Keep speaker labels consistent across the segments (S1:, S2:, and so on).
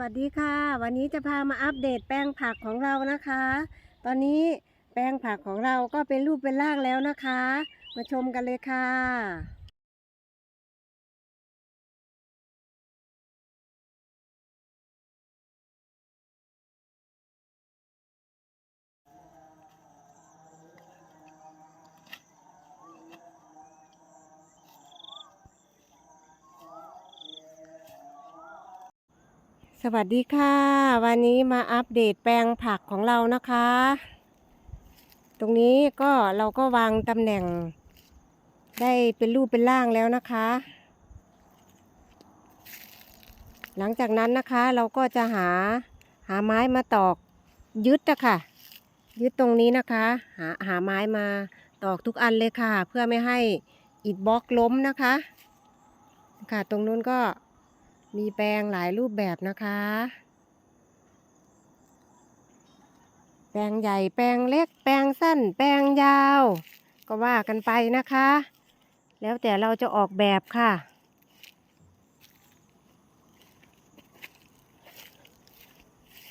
S1: วัสดีค่ะ วันนี้จะพามาอัปเดตแปลงผักของเรานะคะ ตอนนี้แปลงผักของเราก็เป็นรูปเป็นร่างแล้วนะคะ มาชมกันเลยค่ะ สวัสดีค่ะ วันนี้มาอัปเดตแปลงผักของเรานะคะ ตรงนี้ก็เราก็วางตำแหน่ง ได้เป็นรูปเป็นร่างแล้วนะคะ หลังจากนั้นนะคะเราก็จะหาหาไม้มาตอกยึดอะค่ะ ยึดตรงนี้นะคะ หาหาไม้มาตอกทุกอันเลยค่ะ เพื่อไม่ให้อิฐบล็อกล้มนะคะค่ะตรงนู้นก็ มีแปลงหลายรูปแบบนะคะ แปลงใหญ่แปลงเล็ก แปลงสั้น แปลงยาว ก็ว่ากันไปนะคะ แล้วแต่เราจะออกแบบค่ะ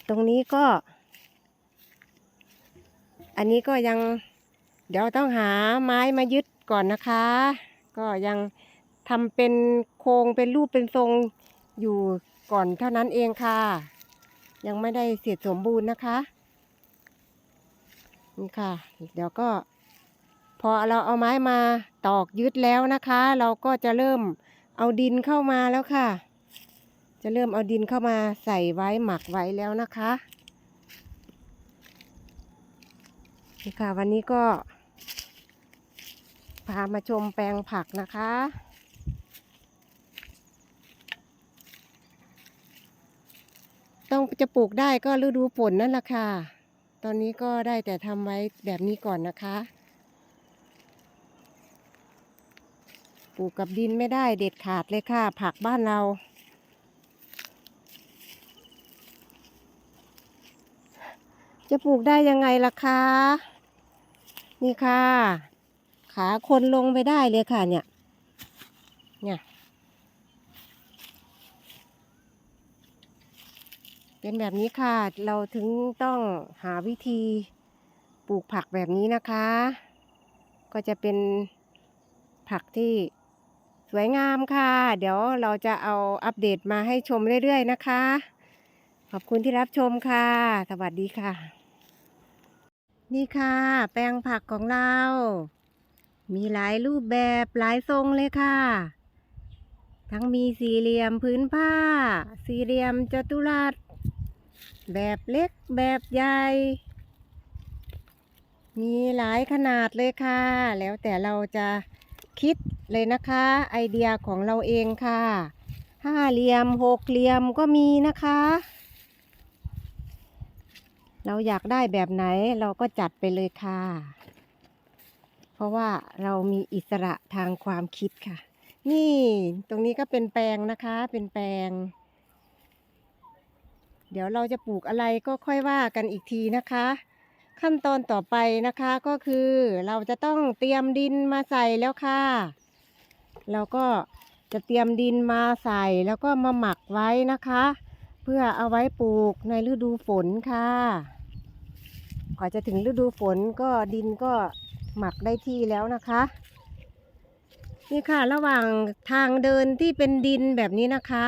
S1: ตรงนี้ก็ อันนี้ก็ยัง เดี๋ยวต้องหาไม้มายึดก่อนนะคะ ก็ยังทำเป็นโครงเป็นรูปเป็นทรง อยู่ก่อนเท่านั้นเองค่ะ ยังไม่ได้เสร็จสมบูรณ์นะคะ นี่ค่ะ เดี๋ยวก็ พอเราเอาไม้มาตอกยึดแล้วนะคะ เราก็จะเริ่มเอาดินเข้ามาแล้วค่ะ จะเริ่มเอาดินเข้ามาใส่ไว้หมักไว้แล้วนะคะนี่ค่ะวันนี้ก็พามาชมแปลงผักนะคะ ต้อง จะปลูกได้ก็ฤดูฝนนั่นแหละค่ะ ตอนนี้ก็ได้แต่ทำไว้แบบนี้ก่อนนะคะ ปลูกกับดินไม่ได้เด็ดขาดเลยค่ะ ผักบ้านเราจะปลูกได้ยังไงล่ะคะ นี่ค่ะ ขาคนลงไปได้เลยค่ะเนี่ย เนี่ย เป็นแบบนี้ค่ะ เราถึงต้องหาวิธีปลูกผักแบบนี้นะคะ ก็จะเป็นผักที่สวยงามค่ะ เดี๋ยวเราจะเอาอัปเดตมาให้ชมเรื่อยๆนะคะ ขอบคุณที่รับชมค่ะ สวัสดีค่ะ นี่ค่ะ แปลงผักของเรา มีหลายรูปแบบหลายทรงเลยค่ะ ทั้งมีสี่เหลี่ยมพื้นผ้า สี่เหลี่ยมจัตุรัส แบบเล็กแบบใหญ่ มีหลายขนาดเลยค่ะ แล้วแต่เราจะคิดเลยนะคะ ไอเดียของเราเองค่ะ ห้าเหลี่ยมหกเหลี่ยมก็มีนะคะ เราอยากได้แบบไหนเราก็จัดไปเลยค่ะ เพราะว่าเรามีอิสระทางความคิดค่ะ นี่ตรงนี้ก็เป็นแปลงนะคะ เป็นแปลง เดี๋ยวเราจะปลูกอะไรก็ค่อยว่ากันอีกทีนะคะ ขั้นตอนต่อไปนะคะก็คือเราจะต้องเตรียมดินมาใส่แล้วค่ะ เราก็จะเตรียมดินมาใส่แล้วก็มาหมักไว้นะคะ เพื่อเอาไว้ปลูกในฤดูฝนค่ะกว่าจะถึงฤดูฝนก็ดินก็หมักได้ที่แล้วนะคะ นี่ค่ะระหว่างทางเดินที่เป็นดินแบบนี้นะคะ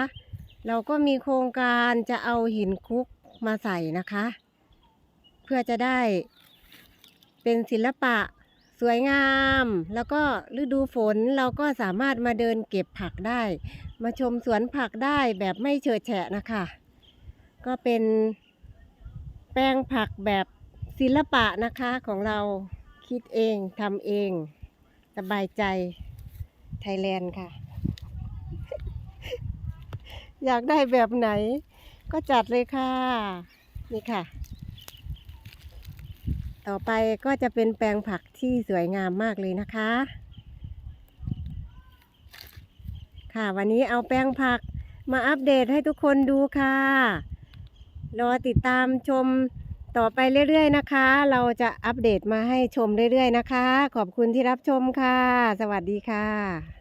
S1: เราก็มีโครงการจะเอาหินคุกมาใส่นะคะ เพื่อจะได้เป็นศิลปะสวยงาม แล้วก็ฤดูฝนเราก็สามารถมาเดินเก็บผักได้ มาชมสวนผักได้แบบไม่เฉอะแฉะนะคะ ก็เป็นแปลงผักแบบศิลปะนะคะของเราคิดเองทำเอง สบายใจไทยแลนด์ค่ะ อยากได้แบบไหน ก็จัดเลยค่ะ นี่ค่ะ ต่อไปก็จะเป็นแปลงผักที่สวยงามมากเลยนะคะ ค่ะวันนี้เอาแปลงผักมาอัปเดตให้ทุกคนดูค่ะ รอติดตามชมต่อไปเรื่อยๆนะคะ เราจะอัปเดตมาให้ชมเรื่อยๆนะคะ ขอบคุณที่รับชมค่ะ สวัสดีค่ะ